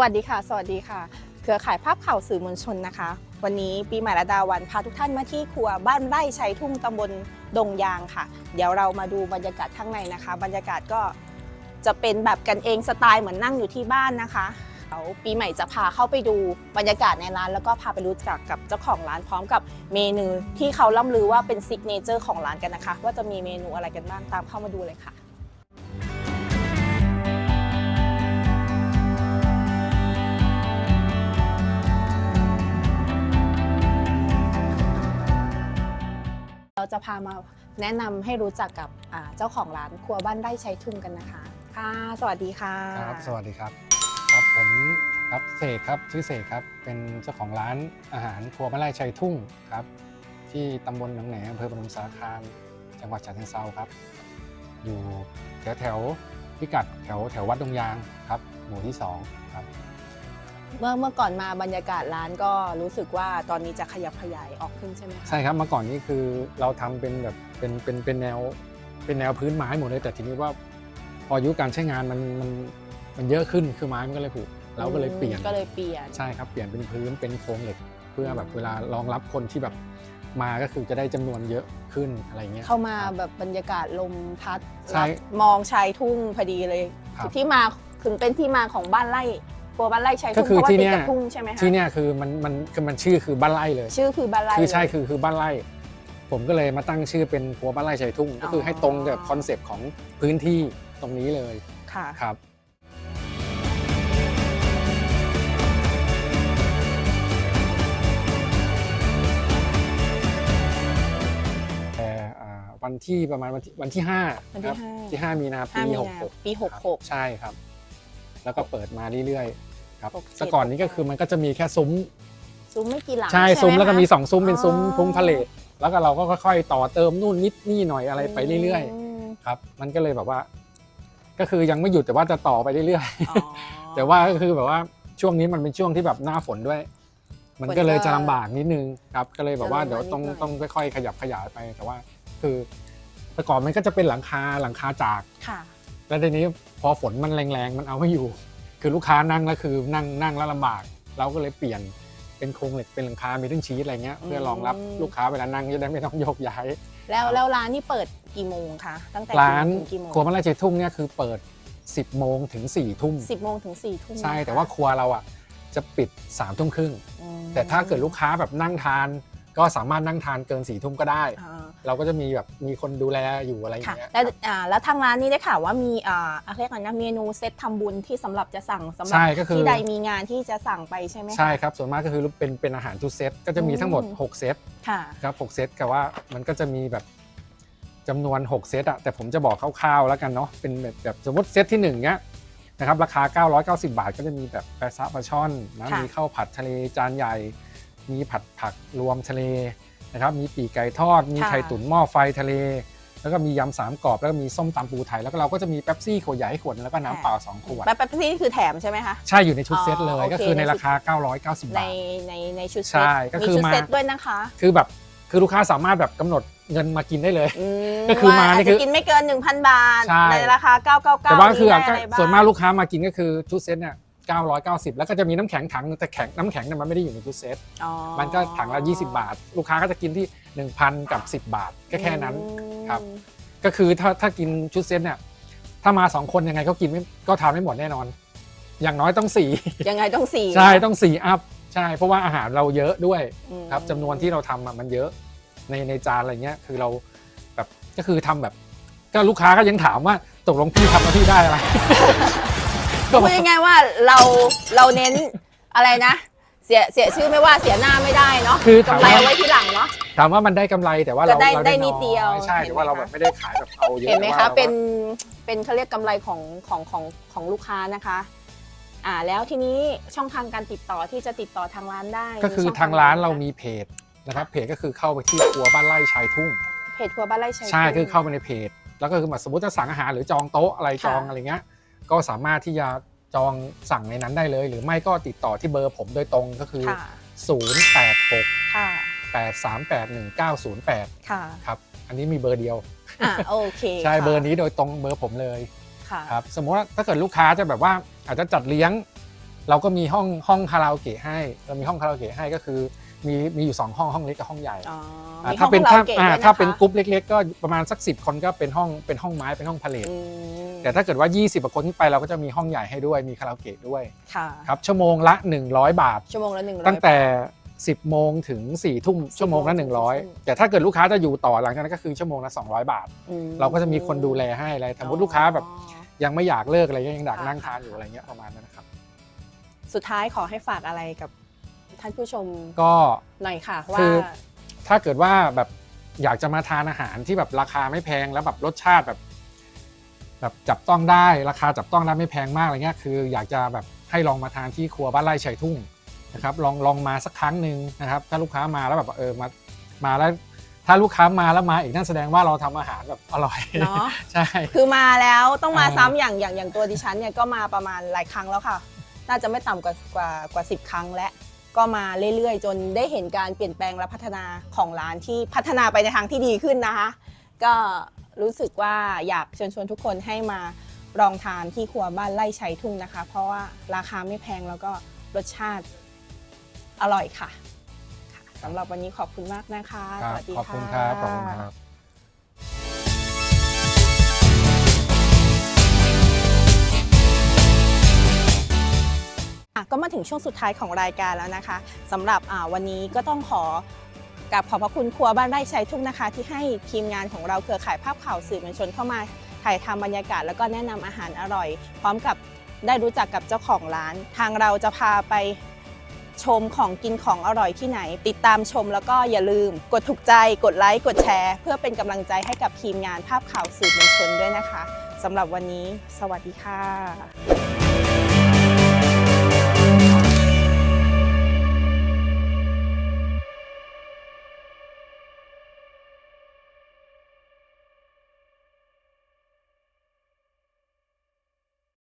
วัสดีค่ะ สวัสดีค่ะ เครือข่ายภาพข่าวสื่อมวลชนนะคะ วันนี้ปีใหม่ระดาวันพาทุกท่านมาที่ครัวบ้านไร่ชัยทุ่งตำบลดงยางค่ะ เดี๋ยวเรามาดูบรรยากาศข้างในนะคะ บรรยากาศก็จะเป็นแบบกันเองสไตล์เหมือนนั่งอยู่ที่บ้านนะคะเดี๋ยวปีใหม่จะพาเข้าไปดูบรรยากาศในร้าน แล้วก็พาไปรู้จักกับเจ้าของร้านพร้อมกับเมนูที่เขาล่ำลือว่าเป็นซิกเนเจอร์ของร้านกันนะคะ ว่าจะมีเมนูอะไรกันบ้างตามเข้ามาดูเลยค่ะ เราจะพามาแนะนำให้รู้จักกับอ่าเจ้าของร้านครัวบ้านไร่ชัยทุ่งกันนะคะ ค่ะ สวัสดีค่ะ ครับสวัสดีครับ ครับผมครับเสกครับชื่อเสกครับเป็นเจ้าของร้านอาหารครัวบ้านไร่ชัยทุ่งครับ ที่ตำบลหนองแหนอำเภอพนมสารคาม จังหวัดฉะเชิงเทราครับ อยู่แถวแถวๆพิกัดแถวแถววัดดงยางครับ หมู่ที่สองครับ เมื่อเมื่อก่อนมาบรรยากาศร้านก็รู้สึกว่าตอนนี้จะขยับขยายออกขึ้นใช่ไหมคะใช่ครับเมื่อก่อนนี้คือเราทำเป็นแบบเป็นเป็นเป็นแนวเป็นแนวพื้นไม้หมดเลยแต่ทีนี้ว่าพออายุการใช้งานมันมันมันเยอะขึ้นคือไม้มันก็เลยผุเราก็เลยเปลี่ยน ก็เลยเปลี่ยน ใช่ครับ เปลี่ยนเป็นพื้นเป็นโครงเหล็ก เพื่อแบบอืมเวลารองรับคนที่แบบมาก็คือจะได้จำนวนเยอะขึ้นอะไรเงี้ย เข้ามาครับแบบบรรยากาศลมพัดใช่รับมองชายทุ่งพอดีเลย ครับ ที่มาถึงเป็นที่มาของบ้านไร่ ครัวบ้านไร่ชายก็ทุ่งคือเพราะว่าที่ติดเนี่ยกับทุ่งใช่ไหมคะที่เนี่ยคือมันมันคือมันชื่อคือบ้านไร่เลย ชื่อคือบ้านไร่ คือใช่เลยคือคือบ้านไร่ ผมก็เลยมาตั้งชื่อเป็นครัวบ้านไร่ชัยทุ่ง ก็คือให้ตรงกับอ๋อคอนเซปต์ของพื้นที่ตรงนี้เลยค่ะ ครับ แต่อ่าวันที่ประมาณวันที่วันที่ห้าวันที่ครับห้า ที่ห้ามีนาห้าปีมีหกนาหกปีหกครับหก ใช่ครับ แล้วก็เปิดมาเรื่อยๆครับหกเจ็ด แต่ก่อนนี้ก็คือมันก็จะมีแค่ซุ้มซุ้มไม่กี่หลังใช่ไหซุ้มแล้วก็มีคะ สองซุ้มเป็นซุ้มอ๋อซุ้มพาเลทแล้วก็เราก็ค่อยๆ ต่อเติมนู่นนิดนี่หน่อยอะไรไปเรื่อยมๆครับมันก็เลยแบบว่า ก็คือยังไม่หยุดแต่ว่าจะต่อไปเรื่อยอ๋อ ๆ แต่ว่าก็คือแบบว่าช่วงนี้มันเป็นช่วงที่แบบหน้าฝนด้วย มันก็เลยจะลำบากนิดนึงครับ ก็เลยแบบว่าจะลำบากเดี๋ยวต้องนิดหน่อย ต้องค่อยๆขยับขยายไปแต่ว่า คือแต่ก่อนมันก็จะเป็นหลังคาหลังคาจากค่ะ แล้วทีนี้พอฝนมันแรงๆ มันเอาไม่อยู่ คือลูกค้านั่งแล้วคือนั่งนั่งแล้วลำบาก เราก็เลยเปลี่ยนเป็นโครงเหล็กเป็นหลังคามีทั้งชีสอะไรเงี้ยเพื่อรองรับอืมลูกค้าเวลานั่งจะได้ไม่ต้องโยกย้าย แล้วครับแล้วร้านนี่เปิดกี่โมงคะตั้งแต่ร้านกี่โมงถึงกี่โมงครัวมะลายเจทุ่งเนี่ยคือเปิด 10 โมงถึง4ทุ่มสิบโมงถึงสี่ทุ่มใช่นะคะแต่ว่าครัวเราอะจะปิด3ามทุ่มครึ่งอืมแต่ถ้าเกิดลูกค้าแบบนั่งทาน ก็สามารถนั่งทานเกิน4ี่ทุ่มก็ได้อ่า เราก็จะมีแบบมีคนดูแลอยู่อะไรอย่าค่ะงเงี้ยแล้วอ่าแล้วทางร้านนี่ได้ข่าวว่ามีอ่าอะไรยกอะไรนะเมนูเซตทำบุญที่สำหรับจะสั่งสำหรัใช่ก็คือ ที่ใดมีงานที่จะสั่งไปใช่ไหมคะ ใช่ครับ ส่วนมากก็คือเป็นเป็นอาหารทุกเซตก็จะมีทั้งหมด อืม 6 เซตค่ะ ครับ6เซตแต่ว่ามันก็จะมีแบบจำนวน 6 เซตอะแต่ผมจะบอกคร่าวๆแล้วกันเนาะเป็นแบบแบบสมมติเซตที่1เนี้ยนะครับราคา 990 บาท ก็จะมีแบบแปะซะปลาช่อนนะค่ะ มีข้าวผัดทะเลจานใหญ่ มีผัดผักรวมทะเล นะครับมีปีกไก่ทอด มีไข่ตุ๋นหม้อไฟทะเล แล้วก็มียำสามกรอบ แล้วก็มีส้มตำปูไทย แล้วก็เราก็จะมีเป๊ปซี่ขวดใหญ่ให้ขวดนึงแล้วก็น้ำเปล่าสองขวดแป๊บแป๊บซี่คือแถมใช่ไหมคะ ใช่อยู่ในชุดเซตเลอ๋อโอเคยก็คือในในชุดราคา 990ในบาทในในชุดเซใช่ตก็มีคือชุดมาเซตด้วยนะคะ คือแบบคือลูกค้าสามารถแบบกำหนดเงินมากินได้เลยอืมก็คือว่ามานี่อาจคืจะอกินไม่เกิน 1,000 บาทใช่ในราคา 999แต่ว่าคือได้ก็อะไรบ้งส่วนมากลูกค้ามากินก็คือชุดเซตเนี่ย 990 แล้วก็จะมีน้ำแข็งถังแต่แข็งน้ำแข็งเนี่ยมันไม่ได้อยู่ในชุดเซตอ๋อมันก็ถังละ 20 บาท ลูกค้าก็จะกินที่ 1,000 กับ 10 บาทก็แค่นั้นอืมครับ ก็คือถ้าถ้ากินชุดเซตเนี่ยถ้ามา 2 คนยังไงก็กินไม่ก็ทานไม่หมดแน่นอน อย่างน้อยต้อง4ยังไงต้องสี่ใช่ต้อง4อัพใช่เพราะว่าอาหารเราเยอะด้วยอืมครับจำนวนที่เราทำอะมันเยอะในในจานอะไรเงี้ยคือเราแบบก็คือทำแบบ ก็ลูกค้าก็ยังถามว่าตกลงพี่ทำแล้วพี่ได้อะไรก็บ พูอกดง่ายๆว่าเราเราเน้นอะไรนะ เสียเสียชื่อไม่ว่าเสียหน้าไม่ได้เนาะคือถามกำไรว่า เอาไว้ทีหลังเนาะ ถามว่ามันได้กำไรแต่ว่าเราจะได้เราได้น้นิดเดียวอใช่เห็นไหมแต่ว่าเราคะ แบบไม่ได้ขายแบบเอาเยอะเห็นไหมแต่คะว่าราเป็นเป็นเขาเรียกกำไรของของของของลูกค้านะคะอ่าแล้วทีนี้ช่องทางการติดต่อที่จะติดต่อทางร้านได้ก็คือมีช่ทางร้านเราไหมีเพจนะครับเพจก็คือเข้าไปที่ครัวบ้านไร่ชายทุ่ง เพจครัวบ้านไร่ชัยใช่ทุ่งคือเข้าไปในเพจ แล้วก็คือแบบสมมติจะสั่งอาหารหรือจองโต๊ะอะไรค่ะจองอะไรเงี้ย ก็สามารถที่จะจองสั่งในนั้นได้เลย หรือไม่ก็ติดต่อที่เบอร์ผมโดยตรงก็คือ ค่ะ 086 ค่ะ 838 1908 ค่ะ ครับ อันนี้มีเบอร์เดียว อ่าโอเคใช่ค่ะเบอร์นี้โดยตรงเบอร์ผมเลยค่ะครับสมมติว่าถ้าเกิดลูกค้าจะแบบว่าอาจจะจัดเลี้ยง เราก็มีห้องห้องคาราโอเกะให้ เรามีห้องคาราโอเกะให้ก็คือมีมีอยู่สองห้องห้องเล็กกับห้องใหญ่ อ๋ออ่ามีถ้าเป็นห้ถ้าองครโอเกะอ่าด้วยะคะถ้าเป็นกรุ๊ปเล็กๆ ก็ประมาณสัก10คนก็เป็นห้องเป็นห้องไม้เป็นห้องพาเลทอืม แต่ถ้าเกิดว่า 20กว่าคนขึ้นไปเราก็จะมีห้องใหญ่ให้ด้วยมีคาราโอเกะด้วยค่ะครับชั่วโมงละ 100 บาท ชั่วโมงละหนึ่งร้อยตั้งแต่ 10 โมงถึง 4 ทุ่มชั่วโมงละโมงถึง4ทุ่ม100 แต่ถ้าเกิดลูกค้าจะอยู่ต่อหลังจากนั้นก็คือชั่วโมงละ 200 บาท อืมเราก็จะมีคนดูแลให้อะไรสมมติลูกค้าแบบยังไม่อยากเลิกอะไรเงี้ยยังอยากนั่งทานอยู่อะไรเงี้ยประมาณนั้นนะครับ สุดท้ายขอให้ฝากอะไรกับท่านผู้ชมก็ หน่อยค่ะคืว่าอถ้าเกิดว่าแบบอยากจะมาทานอาหารที่แบบราคาไม่แพงแล้วแบบรสชาติแบบ แบบจับต้องได้ราคาจับต้องได้ไม่แพงมากอะไรเงี้ยคือ อยากจะแบบให้ลองมาทานที่ครัวบ้านไร่ชัยทุ่งนะครับลองลองมาสักครั้งหนึ่งนะครับถ้าลูกค้ามาแล้วแบบเออมามาแล้วถ้าลูกค้ามาแล้วมาอีกนั่นแสดงว่าเราทำอาหารแบบอร่อยเนาะใช่คือมาแล้วต้องมาอ่าซ้ำอย่างอย่างอย่างตัวดิฉันเนี่ยก็มาประมาณหลายครั้งแล้วค่ะ น่าจะไม่ต่ำกว่ากว่ากว่าสิบครั้งและก็มาเรื่อยๆ จนได้เห็นการเปลี่ยนแปลงและพัฒนาของร้านที่พัฒนาไปในทางที่ดีขึ้นนะคะ ก็ รู้สึกว่าอยากเชิญชวนทุกคนให้มาลองทานที่ครัวบ้านไร่ชัยทุ่งนะคะ เพราะว่าราคาไม่แพงแล้วก็รสชาติอร่อยค่ะค่ะสำหรับวันนี้ขอบคุณมากนะคะคสรับวัสดีขอบค่ะคุณครับ ขอบคุณครับ อะก็มาถึงช่วงสุดท้ายของรายการแล้วนะคะสำหรับอ่าวันนี้ก็ต้องขอ กับขอบพระคุณครัวบ้านไร่ชัยทุ่งนะคะ ที่ให้ทีมงานของเราเครือข่ายภาพข่าวสื่อมวลชนเข้ามาถ่ายทำบรรยากาศแล้วก็แนะนำอาหารอร่อย พร้อมกับได้รู้จักกับเจ้าของร้าน ทางเราจะพาไปชมของกินของอร่อยที่ไหน ติดตามชมแล้วก็อย่าลืม กดถูกใจ กดไลค์ กดแชร์ เพื่อเป็นกำลังใจให้กับทีมงานภาพข่าวสื่อมวลชนด้วยนะคะสำหรับวันนี้ สวัสดีค่ะ